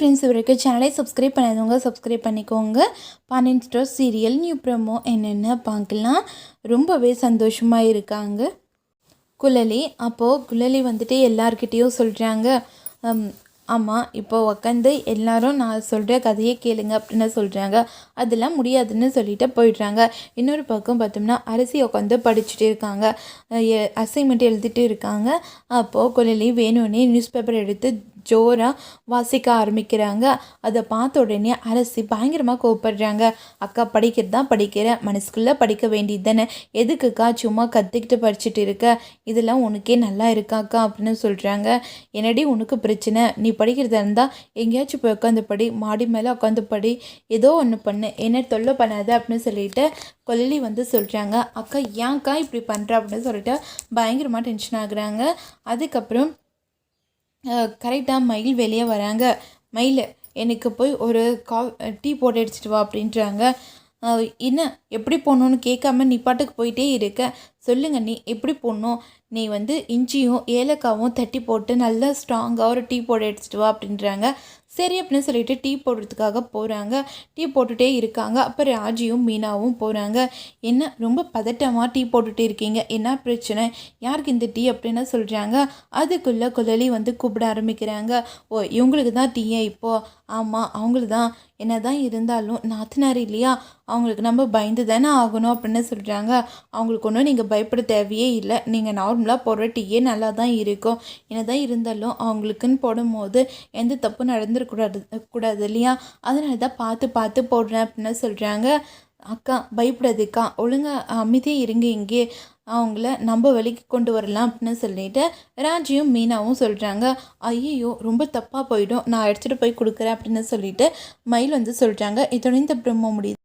Friends இவருக்கு சேனலை subscribe பண்ணாதவங்க சப்ஸ்கிரைப் பண்ணிக்கோங்க. Pandian store serial new promo என்னென்ன பார்க்கலாம். ரொம்பவே சந்தோஷமாக இருக்காங்க. குழலி அப்போது குழலி வந்துட்டு எல்லார்கிட்டேயும் சொல்கிறாங்க ஆமாம் இப்போ உக்காந்து எல்லாரும் நான் சொல்கிற கதையை கேளுங்க அப்படின்னு சொல்கிறாங்க அதெல்லாம் முடியாதுன்னு சொல்லிட்டு போயிடுறாங்க. இன்னொரு பக்கம் பார்த்தோம்னா அரிசி உட்காந்து படிச்சுட்டு இருக்காங்க. அசைன்மெண்ட் எழுதிட்டு இருக்காங்க. அப்போது குழலி வேணும்னே நியூஸ் பேப்பர் எடுத்து ஜோராக வாசிக்க ஆரம்பிக்கிறாங்க. அதை பார்த்த உடனே அரசி பயங்கரமாக கோவப்படுறாங்க. அக்கா படிக்கிறது தான் படிக்கிறேன் மனசுக்குள்ளே படிக்க வேண்டியது தானே. எதுக்குக்கா சும்மா கற்றுக்கிட்டு படிச்சுட்டு இருக்க? இதெல்லாம் உனக்கே நல்லா இருக்காக்கா? அப்படின்னு சொல்கிறாங்க என்னடி உனக்கு பிரச்சனை. நீ படிக்கிறதா இருந்தால் எங்கேயாச்சும் போய் உட்காந்து படி. மாடி மேலே உட்காந்து படி. ஏதோ ஒன்று பண்ணு. என்ன தொல்லை பண்ணாத அப்படின்னு சொல்லிட்டு கொல்லி வந்து சொல்கிறாங்க அக்கா ஏன்க்கா இப்படி பண்ணுற அப்படின்னு சொல்லிட்டு பயங்கரமாக டென்ஷன் ஆகுறாங்க. அதுக்கப்புறம் கரெக்டாக மயில் வெளியே வராங்க. மயில் எனக்கு போய் ஒரு கா டீ போட்டு அடிச்சிட்டு வா அப்படின்றாங்க. என்ன எப்படி போகணுன்னு கேட்காம நீ பாட்டுக்கு போயிட்டே இருக்க. சொல்லுங்க நீ எப்படி போடணும் நீ வந்து இஞ்சியும் ஏலக்காவும் தட்டி போட்டு நல்லா ஸ்ட்ராங்காக ஒரு டீ போட்டு எடுத்துகிட்டு வா அப்படின்றாங்க. சரி அப்படின்னு சொல்லிட்டு டீ போடுறதுக்காக போகிறாங்க டீ போட்டுகிட்டே இருக்காங்க. அப்போ ராஜியும் மீனாவும் போகிறாங்க என்ன ரொம்ப பதட்டமாக டீ போட்டுகிட்டே இருக்கீங்க? என்ன பிரச்சனை? யாருக்கு இந்த டீ அப்படின்னு சொல்கிறாங்க அதுக்குள்ளே குழலி வந்து கூப்பிட ஆரம்பிக்கிறாங்க. ஓ இவங்களுக்கு தான் டீயே இப்போது ஆமாம் அவங்களுக்கு தான். என்ன தான் இருந்தாலும் நாத்தனார் இல்லையா? அவங்களுக்கு நம்ம பயந்து தானே ஆகணும் அப்படின்னு சொல்கிறாங்க அவங்களுக்கு ஒன்றும் நீங்கள் பயப்பட தேவையே இல்லை. நீங்கள் நார்மலாக போடுற டீயே நல்லா தான் இருக்கும். என்ன தான் இருந்தாலும் அவங்களுக்குன்னு போடும்போது எந்த தப்பும் நடந்துருக்கூடாது கூடாது இல்லையா? அதனால தான் பார்த்து பார்த்து போடுறேன் அப்படின்னு சொல்கிறாங்க அக்கா பயப்படாதுக்கா ஒழுங்காக அமைதியாக இருங்க இங்கே. அவங்கள நம்ம வழிக்கு கொண்டு வரலாம் அப்படின்னு சொல்லிட்டு ராஜியும் மீனாவும் சொல்கிறாங்க ஐயோ ரொம்ப தப்பாக போயிடும். நான் எடுத்துகிட்டு போய் கொடுக்குறேன் அப்படின்னு சொல்லிட்டு மயில் வந்து சொல்கிறாங்க இதோட இந்த பிரம்ம முடியுது